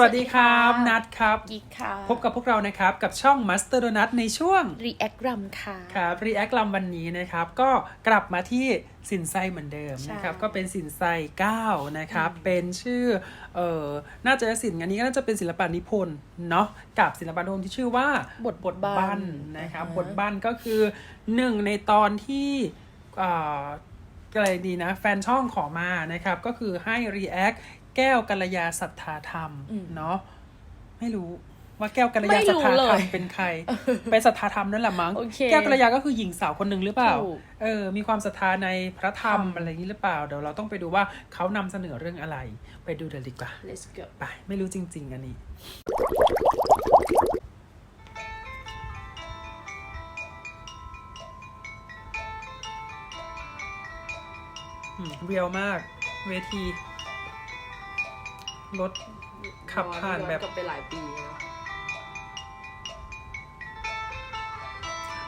วัสดีครับ นัดครับกิ๊กค่ะ พบกับพวกเรานะครับ กับช่อง Master Donut ในช่วง React รำค่ะ ครับ React ลำวันนี้นะครับ ก็กลับมาที่สินไซเหมือนเดิมนะครับใช่ก็เป็นสินไซ9นะครับ เป็นชื่อ เอ่อ น่าจะสินอันนี้ก็น่าจะเป็นศิลปะนิพนธ์เนาะ กับศิลปะนิพนธ์ที่ชื่อว่าบทบทบันนะครับอ่าฮะบทบันก็คือหนึ่งในตอนที่อ่าอะไรดีนะ แฟนช่องขอมานะครับ ก็คือให้ React แก้วกัลยาศรัทธาธรรมเนาะไม่รู้ว่าแก้วกัลยาไม่ศรัทรู้ธาธรรเลมยเป็นใครเป็นศรัทธาธรรมนั่นแหละมั้งโอเคแก้วกัลยาก็คือหญิงสาวคนหนึ่งหรือเปล่าถูกเออ มีความศรัทธาในพระธรรมธรรมอะไรอย่างนี้หรือเปล่าเดี๋ยวเราต้องไปดูว่าเขานำเสนอเรื่องอะไร ไปดูเดี๋ยวดีกว่า Let's go ไปไม่รู้จริง ๆ อันนี้อืมเรียวมากเวที รถขับผ่านแบบย้อกลับไปหลายปีนะ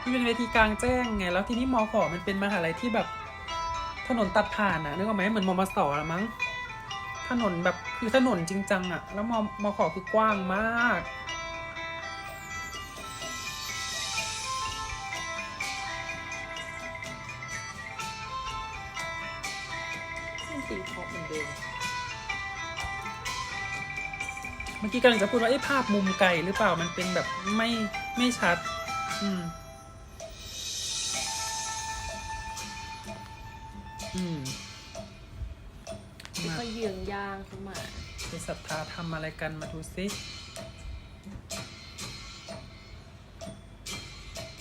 มันเป็นเวทีกลางแจ้งไง แล้วทีนี้มอขอมันเป็นมหาลัยที่แบบ ถนนตัดผ่านอะนึกออกไหมเหมือนมมสละมั้ง ถนนแบบคือถนนจริงจังอะแล้วมมขอคือกว้างมาก เมื่อกี้กำลังจะพูดว่าไอ้ยภาพมุมไกลหรือเปล่ามันเป็นแบบไม่ไม่ชัด อืม อืมไม่มาค่อยเยืองย่างเข้ามาไปศรัทธาทำอะไรกันมาดูซิ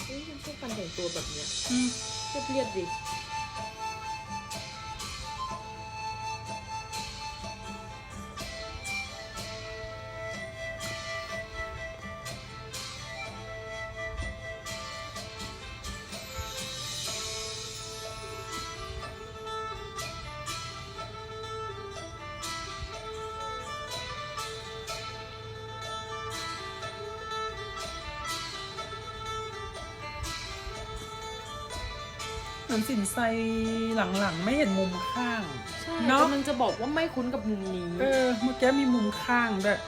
เฮ้ยฉันชอบการแต่งตัวแบบเนี้ยอืมเรียบเรียบๆดิ มือนสินไซหลังๆ ไม่เห็นมุมข้าง ใช่เนอะ กำลังจะบอกว่าไม่คุ้นกับมุมนี้ เออเมื่อกี้มีมุมข้างด้วย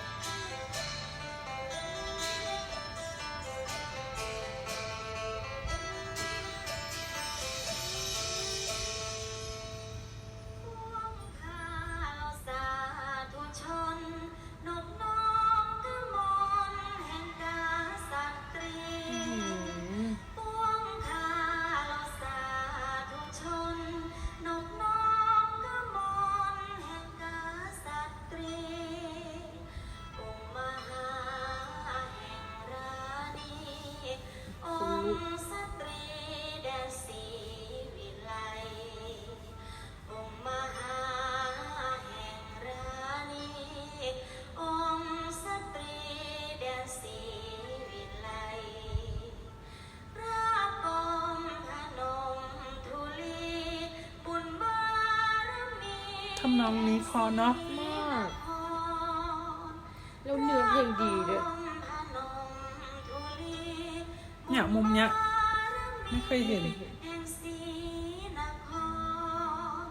นองนี้พอเนาะมากแล้วเนื้อเพลงดีด้วยเนี่ยมุมเนี้ยไม่เคยเห็นแห่งศรีนคร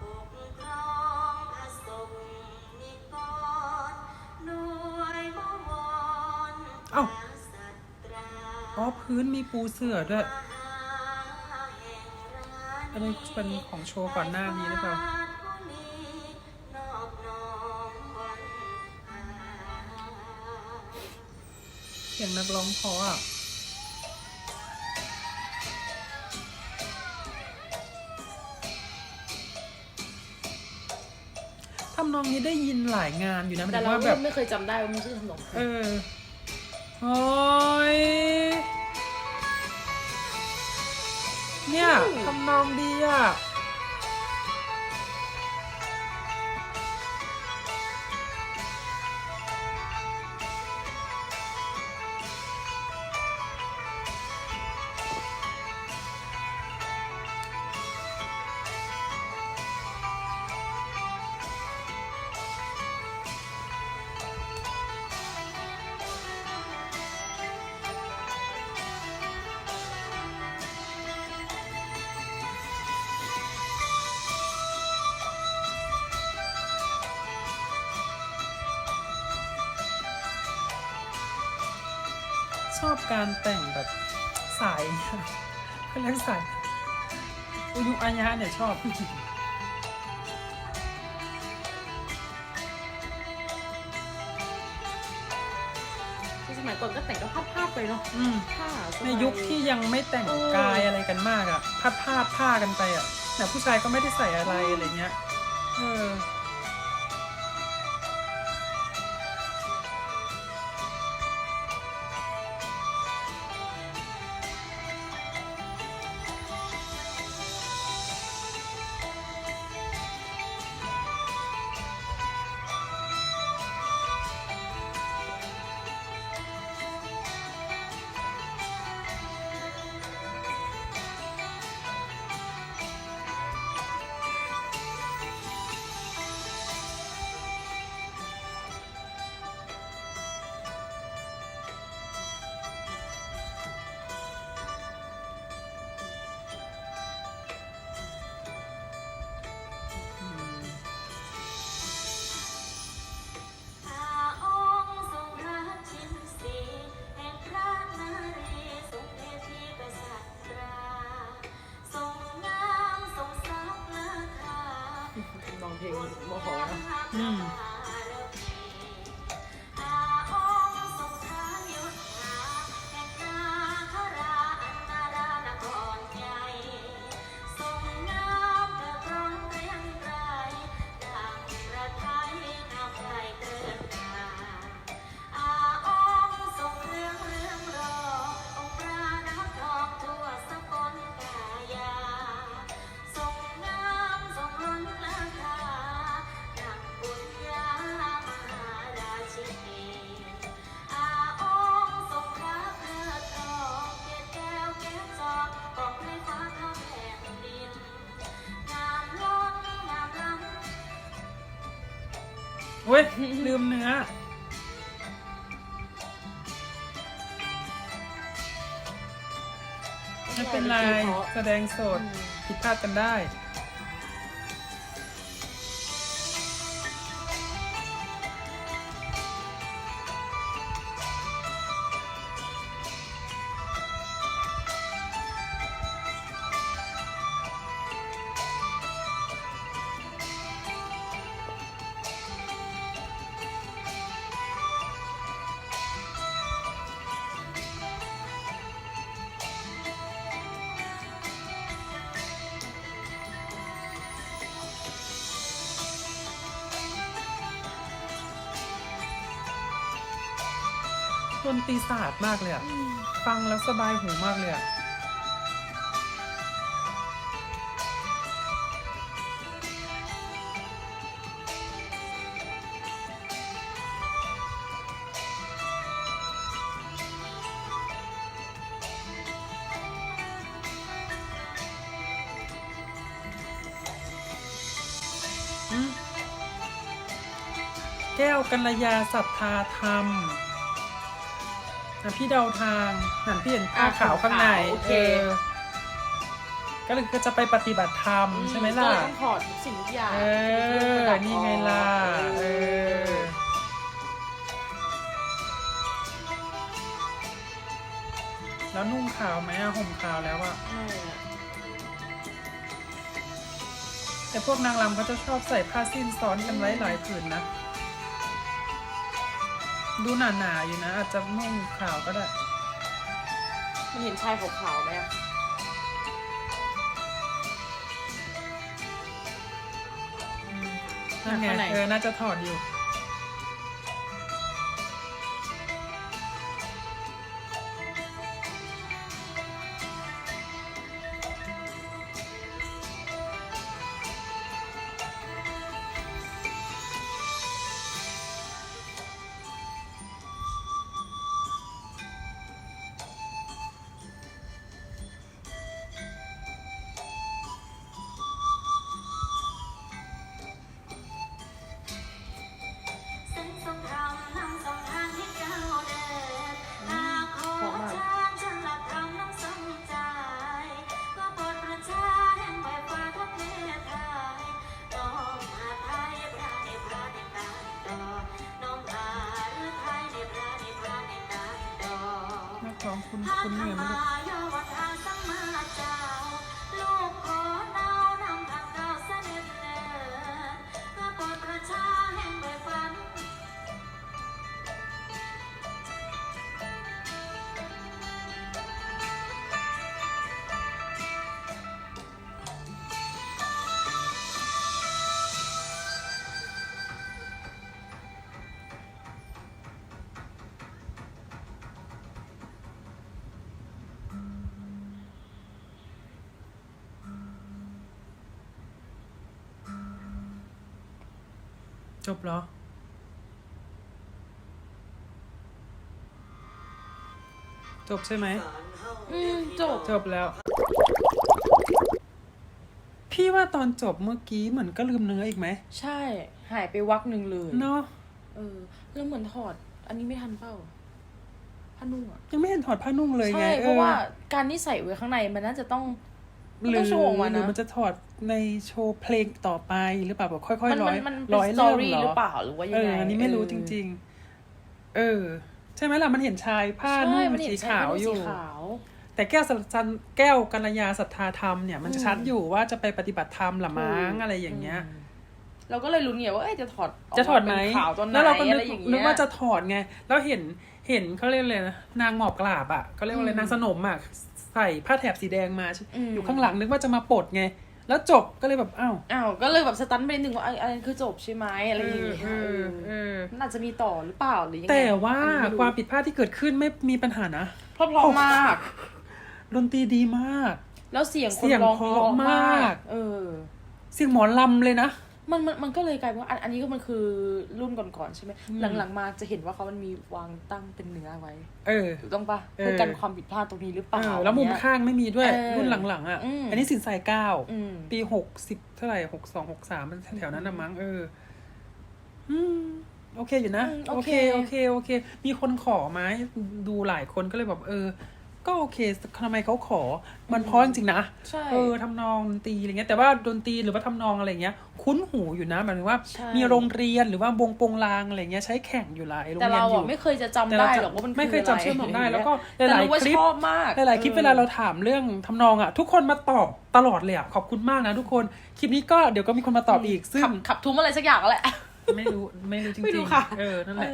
ปกครองพระสงฆ์นิกรหน่วยบวรเอ้าพระสัตราอ๋อพื้นมีปูเสื่อด้วยมหาแห่งราอันนี้เป็นของโชว์ก่อนหน้านี้หรือเปล่า สียงนักร้องเพราะอะทำนองนี้ได้ยินหลายงานอยู่นะหมายแต่ถึงเราว่าแบบ ไม่เคยจำได้ว่ามันชื่อทำนองเออ โอ้ย เนี่ยทำนองดีอะ ชอบการแต่งแบบสายเขาเรียกสายอุยุอายะเนี่ยชอบที่สมัยก่อนก็แต่งก็ภาพๆไปเนาะอืมผ้าสบาในยุคที่ยังไม่แต่งเออกายอะไรกันมากอะพัดผ้าผ้ากันไปอะแต่ผู้ชายก็ไม่ได้ใส่อะไรอะไรเงี้ยเออำเว้ยลืมเนื้อ ไม่เป็นไร แสดงสดผิดพลาดกันได้ ดนตรีศาสตร์มากเลยอะฟังแล้วสบายหูมากเลยอะอืมแก้วกัลยาศรัทธาธรรม อะพี่เดาทางหันพี่เห็นผ้าอะขาวข้างในขาวโอเค อก็เลยก็จะไปปฏิบัติธรรมใช่ไหมล่ะ ก็เลยต้องถอดทุกสิ่งทุกอย่างเอเครื่องประอดับนี่ไงล่ะ เออ แล้วนุ่งขาวไหมอะห่มขาวแล้วอะไม่อะแต่พวกนางรำเขาจะชอบใส่ผ้าสิ้นซ้อนกันไว้หลายผืนนะ ดูหนาๆอยู่นะ อาจจะนุ่งขาวก็ได้ มันเห็นชายขาวๆไหมอะนั่นไงข้างในเออน่าจะถอดอยู่ ของคุณคุณเหนื่อยไหมลูก จบเหรอ จบใช่ไหม อืมจบ จบแล้ว พี่ว่าตอนจบเมื่อกี้เหมือนก็ลืมเนื้ออีกไหม ใช่ หายไปวักหนึ่งเลยเนาะเออ แล้วเหมือนถอด อันนี้ไม่ทันเป้าผ้านุ่งอะยังไม่เห็นถอดผ้านุ่งเลยไงใช่ออเพราะว่าการที่ใส่ไว้ข้างในมันน่าจะต้องมันต้องโชว์ออกมานะหรือมันจะถอด ในโชว์เพลงต่อไปหรือเปล่าแบบค่อยมันๆร้อยมันมันร้อยเป็นสตเรื่อองรี่เหรหรืออเปล่าหรือว่ายังเอไงออันนี้ไม่รู้จริง ๆ เออ ใช่ไหมล่ะมันเห็นชายผ้าใช่นุ่งมันเห็นสีใช่ขาวผ้นุ่งอยู่สีขาวแต่แก้วสัจแก้วกัลยาศรัทธาธรรมเนี่ยมันจะอืมชัดอยู่ว่าจะไปปฏิบัติธรรมละมั้งถูกอะไรอย่างเงี้ยอืมเราก็เลยลุ้นไงว่าเอ้ยจะถอดกจะถอดไหมเป็นขาวตอนไหนแล้วเราก็นึอะกไรอย่างเงี้ยนึกว่าจะถอดไง แล้วเห็นเห็นเขาเรียกเลยนะนางหมอบกราบอะเขาเรียกว่าอะไรอืมนางสนมอะใส่ผ้าแถบสีแดงมาอืมอยู่ข้างหลังนึกว่าจะมาปลดไง แล้วจบก็เลยแบบอ้าวอ้าวก็เลยแบบสตันไปนิดนึงว่าอันอันนี้คือจบใช่ไหมอะไรอย่างเงี้ยเออเออเอเอออมันอาจจะมีต่อหรือเปล่าหรือยังไงแต่ว่าอันนี้ไรู้ความผิดพลาดที่เกิดขึ้นไม่มีปัญหานะเพราะเพราะมากดนตรีดีมาก แล้วเสียงคเสีนยงร้องเพราะเพราะมามากกเออ เสียงหมอลำเลยนะ มันมันมันก็เลยกลายเป็นว่าอันอันนี้ก็มันคือรุ่นก่อนๆใช่ไหมอืม หลังๆมาจะเห็นว่าเขามันมีวางตั้งเป็นเนื้อไว้เออ ถูกต้องปะเออ เพื่อกันความผิดพลาดตรงนี้หรือเปเอล่าอแล้วมุมเนี้ยข้างไม่มีด้วย เออรุ่นหลังๆอะ อืม อันนี้สินสายเก้า อืม ปีหกสิบเท่าไหร่หกสองหกสามมันแถวๆนั้นนะมั้งเออ อืม โอเคอยู่นะ อืมโอโอเค เค โอเค โอเค มีคนขอมาให้ดูหลายคนก็เลยแบบเออ ก็โอเคทำไมเขาขอ มันเพราะจริงๆนะ ใช่ เออทำนองดนตรีอะไรเงี้ย แต่ว่าดนตรีหรือว่าทำนองอะไรเงี้ย คุ้นหูอยู่นะหมายถึงว่า ใช่ มีโรงเรียนหรือว่าวงโปงลางอะไรเงี้ยใช้แข่งอยู่หลายโรงแต่เรียนเราอยู่ อะไม่เคยจะจำแต่ได้เราหรอกว่ามันไม่เคยอจำอะไรเชื่อมโยงได้แล้วก็แต่หลายรู้ว่าๆคลิป ชอบมากหลายๆคลิปออเวลาเราถามเรื่องทำนองอะ ทุกคนมาตอบตลอดเลยอะ ขอบคุณมากนะทุกคน คลิปนี้ก็เดี๋ยวก็มีคนมาตอบอีก ซึ่ง ขับขับทุ้มอะไรสักอย่างแหละ ไม่รู้ไม่รู้จริงๆไม่รู้ค่ะเออนั่นแหละ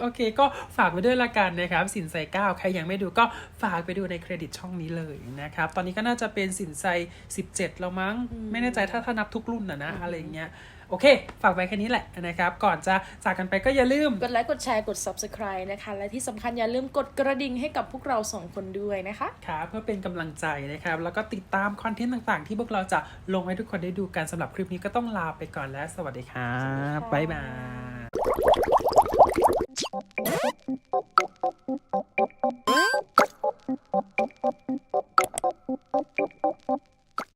โอเค ก็ฝากไปด้วยละกันนะครับ สินใจเก้าใครยังไม่ดูก็ฝากไปดูในเครดิตช่องนี้เลยนะครับ ตอนนี้ก็น่าจะเป็นสินใจ17แล้วมั้ง ไม่แน่ใจถ้าถ้านับทุกรุ่นนะนะอะไรอย่างเงี้ย โอเค ฝากไว้แค่นี้แหละนะครับ ก่อนจะจากกันไปก็อย่าลืม กดไลค์ กดแชร์ กด subscribe นะคะ และที่สำคัญอย่าลืมกดกระดิ่งให้กับพวกเราสองคนด้วยนะคะครับเพื่อเป็นกำลังใจนะครับ แล้วก็ติดตามคอนเทนต์ต่างๆ ที่พวกเราจะลงให้ทุกคนได้ดูกันสำหรับคลิปนี้ก็ต้องลาไปก่อนแล้ว สวัสดีครับบ๊ายบาย